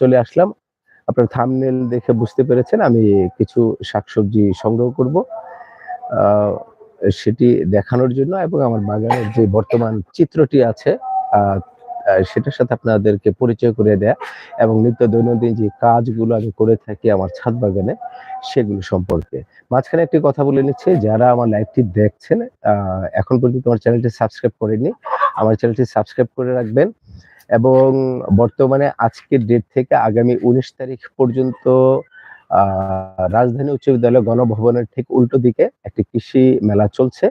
চলে আসলাম। আপনার থামনেল দেখে বুঝতে পেরেছেন, আমি কিছু শাকসবজি সংগ্রহ করব। সেটি দেখানোর জন্য এবং আমার বাগানের যে বর্তমান চিত্রটি আছে সেটার সাথে আপনাদেরকে পরিচয় করে দেয়া এবং নিত্য দৈনন্দিন যে কাজগুলো আমি করে থাকি আমার ছাদ বাগানে, সেগুলো সম্পর্কে। মাঝখানে একটি কথা বলে নিচ্ছে, যারা আমার লাইভটি দেখছেন এখন পর্যন্ত আমার চ্যানেলটি সাবস্ক্রাইব করেনি আমার চ্যানেলটি সাবস্ক্রাইব করে রাখবেন। এবং বর্তমানে আজকের ডেট থেকে আগামী উনিশ তারিখ পর্যন্ত রাজধানী উচ্চ বিদ্যালয় গণভবনের ঠিক উল্টো দিকে একটি কৃষি মেলা চলছে।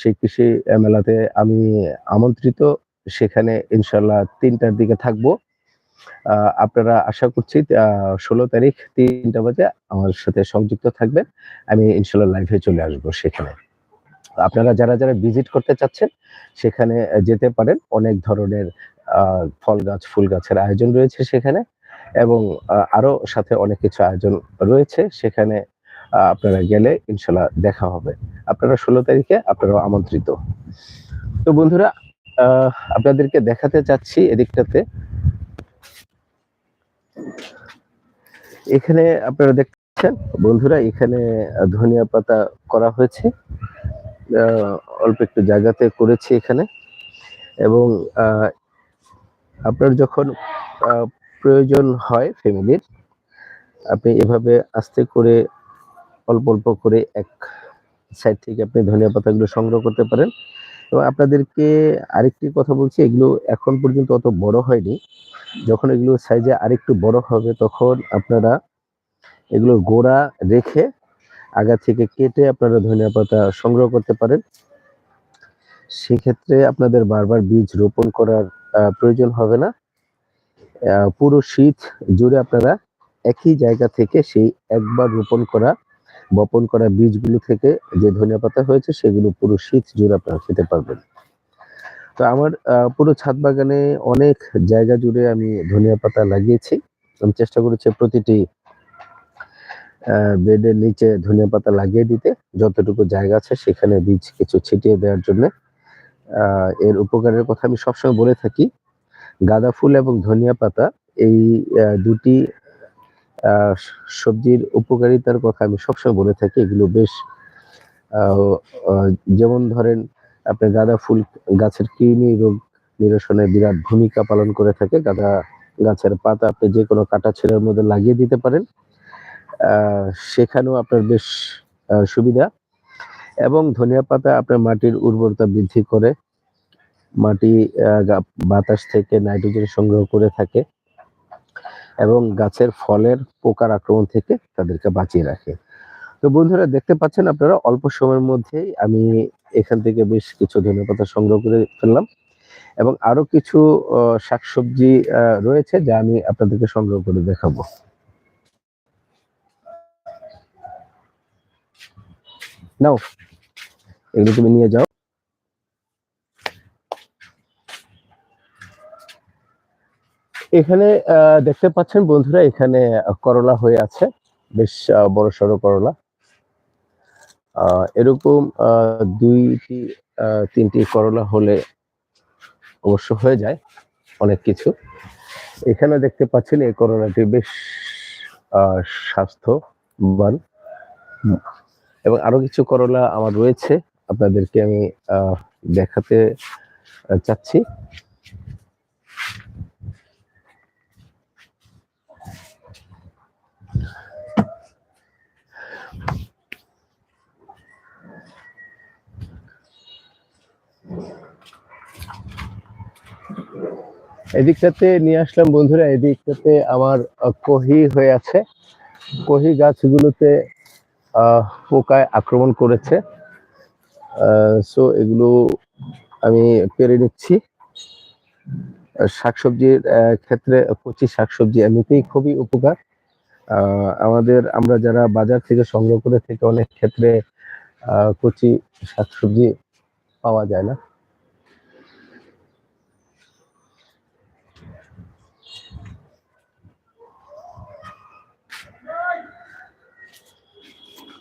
সেই কৃষি মেলাতে আমি আমন্ত্রিত। সেখানে ইনশাল্লাহ তিনটার দিকে থাকব। আপনারা আশা করছি ষোলো তারিখ তিনটা বাজে আমার সাথে সংযুক্ত থাকবেন। আমি ইনশাল্লাহ লাইভে চলে আসব সেখানে। আপনারা যারা যারা ভিজিট করতে চাচ্ছেন, সেখানে যেতে পারেন। অনেক ধরনের ফল গাছ ফুল গাছের আয়োজন রয়েছে সেখানে এবং আরও সাথে অনেক কিছু আয়োজন রয়েছে সেখানে আপনারা গেলে ইনশাল্লাহ দেখা হবে। আপনারা ষোলো তারিখে আপনারা আমন্ত্রিত। তো বন্ধুরা আপনাদেরকে দেখাতে চাচ্ছি এদিকটাতে। এখানে আপনারা দেখছেন, বন্ধুরা এখানে ধনিয়া পাতা করা হয়েছে। অল্প একটু জায়গাতে করেছি এখানে। এবং আপনার যখন প্রয়োজন হয় ফ্যামিলির আপনি এভাবে আস্তে করে অল্প অল্প করে এক সাইড থেকে আপনি ধনিয়া পাতাগুলো সংগ্রহ করতে পারেন। এবং আপনাদেরকে আরেকটি কথা বলছি, এগুলো এখন পর্যন্ত অত বড় হয়নি। যখন এগুলো সাইজে আরেকটু বড় হবে, তখন আপনারা এগুলো গোড়া রেখে আগা থেকে কেটে আপনারা ধনিয়া পাতা সংগ্রহ করতে পারেন। সেক্ষেত্রে আপনাদের বারবার বীজ রোপণ করার প্রয়োজন হবে না। পুরো শীত জুড়ে আপনারা একই জায়গা থেকে সেই একবার রোপণ করা, বপন করা বীজগুলো থেকে যে ধনিয়া পাতা হয়েছে, সেগুলো পুরো শীত জুড়ে আপনারা খেতে পারবেন। তো আমার পুরো ছাদ বাগানে অনেক জায়গা জুড়ে আমি ধনিয়া পাতা লাগিয়েছি। আমি চেষ্টা করেছি প্রতিটি বেডের নিচে ধনিয়া পাতা লাগিয়ে দিতে। যতটুকু জায়গা আছে সেখানে বীজ কিছু ছিটিয়ে দেওয়ার জন্য এর উপকারের কথা আমি সবসময় বলে থাকি। গাঁদা ফুল এবং ধনিয়া পাতা, এই দুটি সবজির উপকারিতার কথা আমি সবসময় বলে থাকি। এগুলো বেশ যেমন ধরেন, আপনি গাঁদা ফুল গাছের কৃমি রোগ নিরসনে বিরাট ভূমিকা পালন করে থাকে। গাঁদা গাছের পাতা আপনি যে কোনো কাটা ছেঁড়ার মধ্যে লাগিয়ে দিতে পারেন। সেখানেও আপনার বেশ সুবিধা। এবং ধনিয়া পাতা আপনার মাটির উর্বরতা বৃদ্ধি করে। মাটি বাতাস থেকে নাইট্রোজেন সংগ্রহ করে থাকে এবং গাছের ফলের পোকার আক্রমণ থেকে তাদেরকে বাঁচিয়ে রাখে। তো বন্ধুরা, দেখতে পাচ্ছেন আপনারা, অল্প সময়ের মধ্যেই আমি এখান থেকে বেশ কিছু ধনেপাতা সংগ্রহ করে ফেললাম এবং আরও কিছু শাকসবজি রয়েছে যা আমি আপনাদেরকে সংগ্রহ করে দেখাবো। নাও। এগুলো তুমি নিয়ে যাও। এখানে দেখতে পাচ্ছেন বন্ধুরা, এখানে করলা হয়ে আছে। বেশ বড় সড়ো করলা। এরকম দুইটি তিনটি করলা হলে অবশ্য হয়ে যায় অনেক কিছু। এখানে দেখতে পাচ্ছেন এই করলাটি বেশ স্বাস্থ্যবান। এবং আরও কিছু করলা আমার রয়েছে। আপনাদেরকে আমি দেখাতে চাচ্ছি। এদিকটাতে নিয়ে আসলাম বন্ধুরা, এদিকটাতে আমার কহি হয়ে আছে। কহি গাছগুলোতে পোকায় আক্রমণ করেছে। সো এগুলো আমি পেরে নিচ্ছি। শাকসবজির ক্ষেত্রে কচি শাকসবজি এমনিতেই খুবই উপকার। আমাদের, আমরা যারা বাজার থেকে সংগ্রহ করে থেকে, অনেক ক্ষেত্রে কচি শাকসবজি পাওয়া যায় না।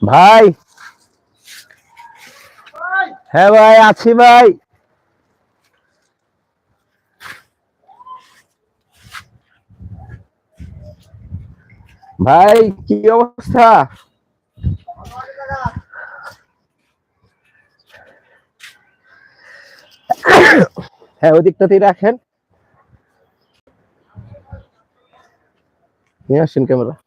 ভাই। হ্যাঁ ভাই, আছি ভাই। ভাই, কি অবস্থা? হ্যাঁ ওই দিকটাতেই রাখেন। নিয়ে আসেন ক্যামেরা।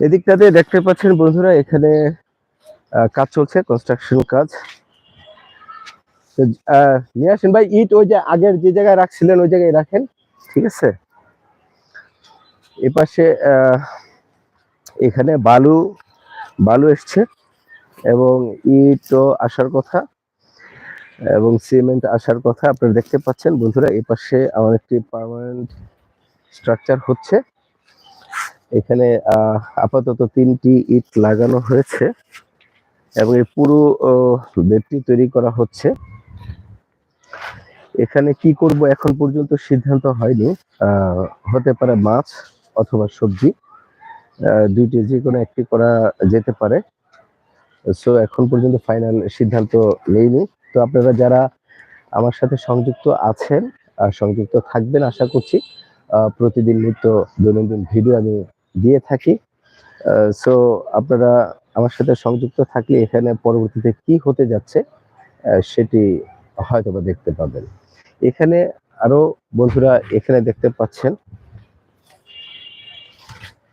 এদিকটাতে দেখতে পাচ্ছেন বন্ধুরা, এখানে কাজ চলছে কনস্ট্রাকশন কাজ। নিয়ে আসেন ভাই, ইট ওই যে আগের যে জায়গায় রাখছিলেন, ওই জায়গায় রাখেন, ঠিক আছে? এপাশে এখানে বালু বালু এসছে এবং ইটও আসার কথা এবং সিমেন্ট আসার কথা আপনারা দেখতে পাচ্ছেন। বন্ধুরা এই পাশে আমার একটি পার্মানেন্ট স্ট্রাকচার হচ্ছে। এখানে আপাতত তিনটি ইট লাগানো হয়েছে এবং এই পুরো বেডটি তৈরি করা হচ্ছে। এখানে কি করব এখন পর্যন্ত সিদ্ধান্ত হয়নি। হতে পারে মাছ অথবা সবজি। দুইটি যে কোনো একটি করা যেতে পারে। সো, এখন পর্যন্ত ফাইনাল সিদ্ধান্ত নেইনি। তো আপনারা যারা আমার সাথে সংযুক্ত আছেন আর সংযুক্ত থাকবেন আশা করছি প্রতিদিন নিত্য দৈনন্দিন ভিডিও আমি দিয়ে থাকি। সো আপনারা আমার সাথে সংযুক্ত থাকলে এখানে পরবর্তীতে কি হতে যাচ্ছে সেটি হয়তোবা দেখতে পাবেন। এখানে আরও বন্ধুরা এখানে দেখতে পাচ্ছেন,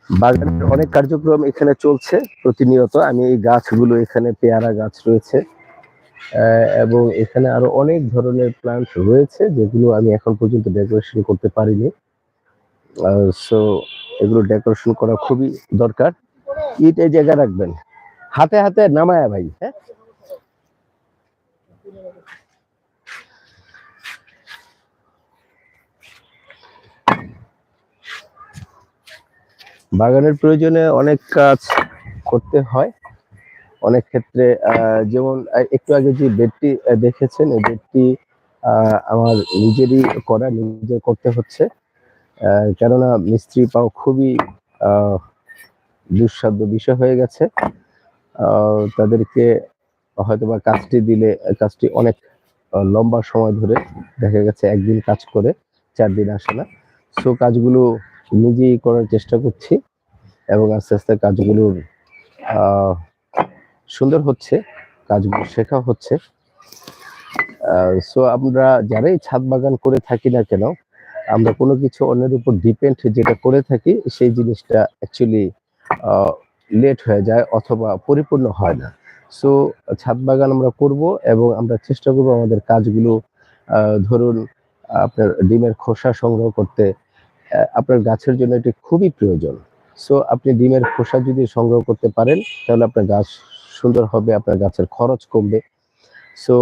বাগানের অনেক কার্যক্রম এখানে চলছে প্রতিনিয়ত। আমি এই গাছগুলো এখানে, পেয়ারা গাছ রয়েছে এবং এখানে আরও অনেক ধরনের প্লান্ট রয়েছে যেগুলো আমি এখন পর্যন্ত ডেকোরেশন করতে পারিনি। সো এগুলো ডেকোরেশন করা খুবই দরকার। ইট এই জায়গায় রাখবেন। হাতে হাতে নামায়া ভাই হ্যাঁ? বাগানের প্রয়োজনে অনেক কাজ করতে হয়। অনেক ক্ষেত্রে যেমন একটু আগে যে বেডটি দেখেছেন, এই বেডটি আমার নিজেরই করা, নিজে করতে হচ্ছে। কেননা মিস্ত্রি পাওয়া খুবই দুঃসাধ্য বিষয় হয়ে গেছে। তাদেরকে হয়তোবা কাজটি দিলে, কাজটি অনেক লম্বা সময় ধরে দেখা গেছে একদিন কাজ করে, চার দিন আসে না। সো, কাজগুলো নিজেই করার চেষ্টা করছি এবং আস্তে আস্তে কাজগুলোর সুন্দর হচ্ছে, কাজগুলো শেখা হচ্ছে। সো, আমরা যারাই ছাদ বাগান করে থাকি না কেন আমরা কোনো কিছু অন্যের উপর ডিপেন্ড যেটা করে থাকি, সেই জিনিসটা অ্যাকচুয়ালি লেট হয়ে যায় অথবা পরিপূর্ণ হয় না। সো ছাদ বাগান আমরা করব এবং আমরা চেষ্টা করব আমাদের কাজগুলো ধরুন, আপনার ডিমের খোসা সংগ্রহ করতে আপনার গাছের জন্য এটি খুবই প্রয়োজন। সো আপনি ডিমের খোসা যদি সংগ্রহ করতে পারেন, তাহলে আপনার গাছ সুন্দর হবে, আপনার গাছের খরচ কমবে। সো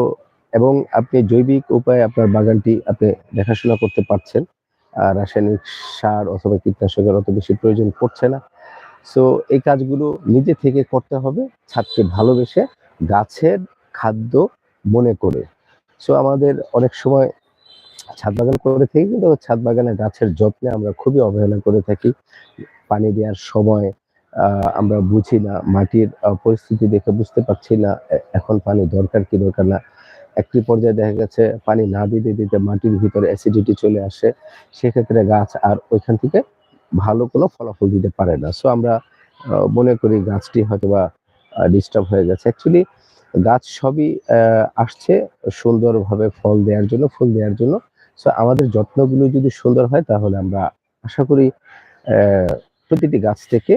এবং আপনি জৈবিক উপায়ে আপনার বাগানটি আপনি দেখাশোনা করতে পারছেন। রাসায়নিক সার অথবা কীটনাশকের অত বেশি প্রয়োজন পড়ছে না। সো এই কাজগুলো নিজে থেকে করতে হবে, ছাদকে ভালোবেসে গাছের খাদ্য মনে করে। সো আমাদের অনেক সময় ছাদ বাগান করে থাকি, কিন্তু ছাদ বাগানের গাছের যত্নে আমরা খুবই অবহেলা করে থাকি। পানি দেওয়ার সময় আমরা বুঝি না, মাটির পরিস্থিতি দেখে বুঝতে পারছি না এখন পানি দরকার কি দরকার না। একটি পর্যায়ে দেখা গেছে পানি না দিতে দিতে মাটির ভিতরে অ্যাসিডিটি চলে আসে, সেক্ষেত্রে গাছ আর ওইখান থেকে ভালো কোনো ফলাফল দিতে পারে না। সো আমরা মনে করি গাছটি হয়তোবা ডিস্টার্ব হয়ে গেছে। অ্যাকচুয়ালি গাছ সবই আসছে সুন্দরভাবে ফল দেওয়ার জন্য, ফুল দেওয়ার জন্য। সো আমাদের যত্নগুলো যদি সুন্দর হয়, তাহলে আমরা আশা করি প্রতিটি গাছ থেকে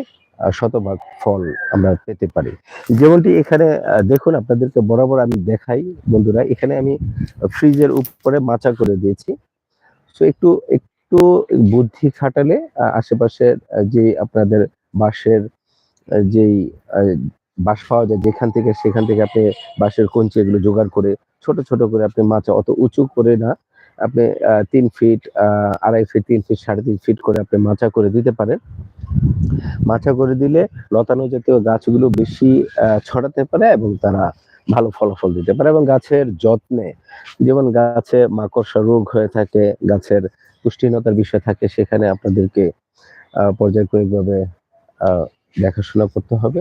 শতভাগ ফল আমরা পেতে পারি। যেমনটি এখানে দেখুন আপনাদেরকে বরাবর আমি দেখাই। বন্ধুরা, এখানে আমি ফ্রিজের উপরে মাচা করে দিয়েছি। সো একটু একটু বুদ্ধি খাটালে আশেপাশের যে আপনাদের বাঁশের যেই বাঁশ পাওয়া যায় যেখান থেকে, সেখান থেকে আপনি বাঁশের কঞ্চি এগুলো জোগাড় করে ছোট ছোট করে আপনি মাচা অত উঁচু করে না আপনি তিন ফিট আড়াই ফিট তিন ফিট সাড়ে তিন ফিট করে আপনি মাচা করে দিতে পারেন। মাচা করে দিলে লতানো জাতীয় গাছগুলো বেশি ছড়াতে পারে এবং তারা ভালো ফলাফল দিতে পারে এবং গাছের যত্নে, যেমন গাছে মাকড়সা রোগ হয়ে থাকে, গাছের পুষ্টিহীনতার বিষয় থাকে, সেখানে আপনাদেরকে পর্যায়ক্রমিকভাবে দেখাশোনা করতে হবে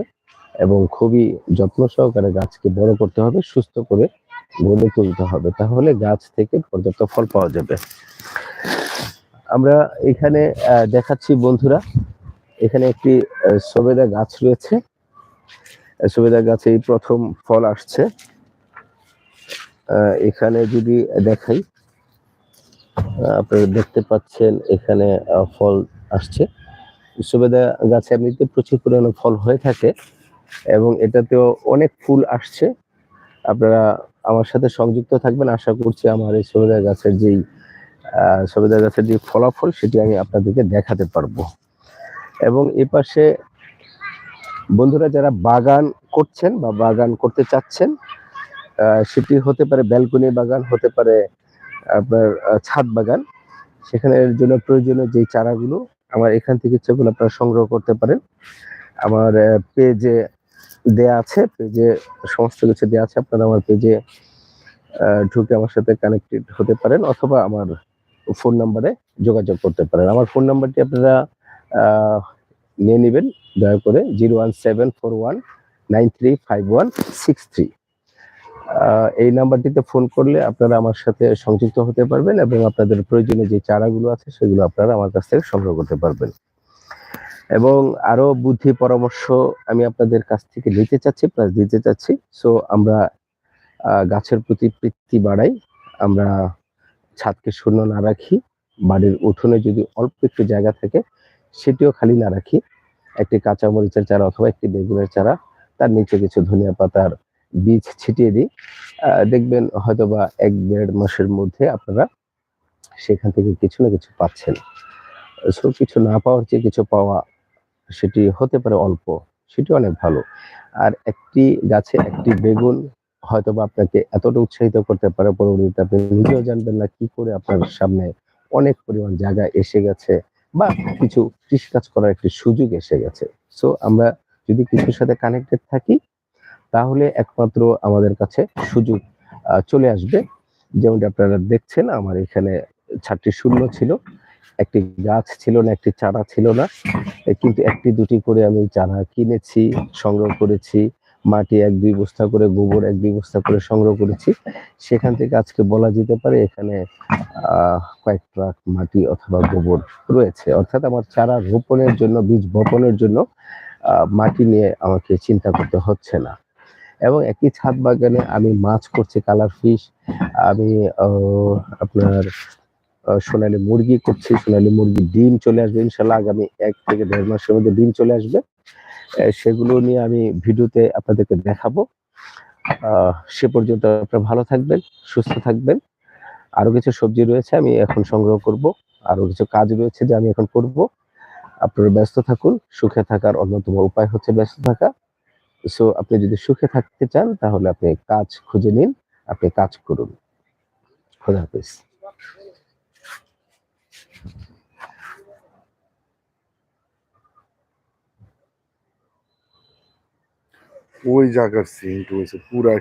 এবং খুবই যত্ন সহকারে গাছকে বড় করতে হবে, সুস্থ করে গড়ে তুলতে হবে, তাহলে গাছ থেকে পর্যাপ্ত ফল পাওয়া যাবে। আমরা এখানে দেখাচ্ছি বন্ধুরা, এখানে একটি সবেদা গাছ রয়েছে। সবেদা গাছে এই প্রথম ফল আসছে। এখানে যদি দেখাই আপনারা দেখতে পাচ্ছেন এখানে ফল আসছে। সবেদা গাছে এমনিতে প্রচুর পরিমাণে ফল হয়ে থাকে এবং এটাতেও অনেক ফুল আসছে। আপনারা আমার সাথে সংযুক্ত থাকবেন। আশা করছি আমার এই সবেদা গাছের যেই সবেদা গাছের যে ফলাফল, সেটি আমি আপনাদেরকে দেখাতে পারব। এবং এ পাশে বন্ধুরা, যারা বাগান করছেন বা বাগান করতে চাচ্ছেন সেটি হতে পারে ব্যালকনি বাগান, হতে পারে আপনার ছাদ বাগান। সেখানের জন্য প্রয়োজনীয় যে চারাগুলো, আমার এখান থেকে সেগুলো আপনারা সংগ্রহ করতে পারেন। আমার পেজে দেয়া আছে, পেজে সমস্ত কিছু দেয়া আছে। আপনারা আমার পেজে ঢুকে আমার সাথে কানেক্টেড হতে পারেন অথবা আমার ফোন নাম্বারে যোগাযোগ করতে পারেন। আমার ফোন নাম্বারটি আপনারা নিয়ে নেবেন। দয়া করে zero one seven four one nine three five one six three. এই নাম্বারটিতে ফোন করলে আপনারা আমার সাথে সংযুক্ত হতে পারবেন এবং আপনাদের প্রয়োজনীয় যে চারাগুলো আছে সেগুলো আপনারা আমার কাছ থেকে সংগ্রহ করতে পারবেন। এবং আরও বুদ্ধি পরামর্শ আমি আপনাদের কাছ থেকে নিতে চাচ্ছি প্লাস দিতে চাচ্ছি। সো আমরা গাছের প্রতি বৃত্তি বাড়াই। আমরা ছাদকে শূন্য না রাখি। বাড়ির উঠোনে যদি অল্প একটু জায়গা থাকে, সেটিও খালি না রাখি। একটি কাঁচা মরিচের চারা অথবা একটি বেগুনের চারা, তার নিচে কিছু ধনিয়া পাতার বীজ ছিটিয়ে দিই। দেখবেন হয়তোবা এক দেড় মাসের মধ্যে আপনারা সেখান থেকে কিছু না কিছু পাচ্ছেন। সো কিছু না পাওয়ার চেয়ে কিছু পাওয়া সেটি হতে পারে অল্প, সেটি অনেক ভালো। আর একটি গাছে একটি বেগুন হয়তোবা আপনাকে এতটা উৎসাহিত করতে পারে, পরবর্তীতে আপনি নিজেও জানবেন না কি করে আপনার সামনে অনেক পরিমাণ জায়গা এসে গেছে বা কিছু কৃষিকাজ করার একটি সুযোগ এসে গেছে। সো আমরা যদি কিছুর সাথে কানেক্টেড থাকি, তাহলে একমাত্র আমাদের কাছে সুযোগ চলে আসবে। যেমনটি আপনারা দেখছেন, আমার এখানে ছাদটি শূন্য ছিল। একটি গাছ ছিল না, একটি চারা ছিল না। কিন্তু একটি, দুটি করে আমি চারা কিনেছি, সংগ্রহ করেছি। মাটি এক, দুই বস্তা করে, গোবর এক, দুই বস্তা করে সংগ্রহ করেছি। সেখান থেকে আজকে বলা যেতে পারে এখানে কয়েক ট্রাক মাটি অথবা গোবর রয়েছে। অর্থাৎ আমার চারা রোপণের জন্য, বীজ বপনের জন্য মাটি নিয়ে আমাকে চিন্তা করতে হচ্ছে না। এবং একই ছাদ বাগানে আমি মাছ করছি, কালার ফিশ। আমি আপনার সোনালী মুরগি করছি, সোনালী মুরগি ডিম চলে আসবে, ইনশাল্লাহ আগামী এক থেকে দেড় মাসের মধ্যে ডিম চলে আসবে। সেগুলো নিয়ে আমি ভিডিওতে আপনাদেরকে দেখাবো। সে পর্যন্ত আপনারা ভালো থাকবেন, সুস্থ থাকবেন। আরও কিছু সবজি রয়েছে আমি এখন সংগ্রহ করব, আরও কিছু কাজ রয়েছে যে আমি এখন করব। আপনারা ব্যস্ত থাকুন, সুখে থাকার অন্যতম উপায় হচ্ছে ব্যস্ত থাকা। সো আপনি যদি সুখে থাকতে চান, তাহলে আপনি কাজ খুঁজে নিন, আপনি কাজ করুন। খোদা হাফিজ। ওই জায়গার সিনটা হয়েছে পুরা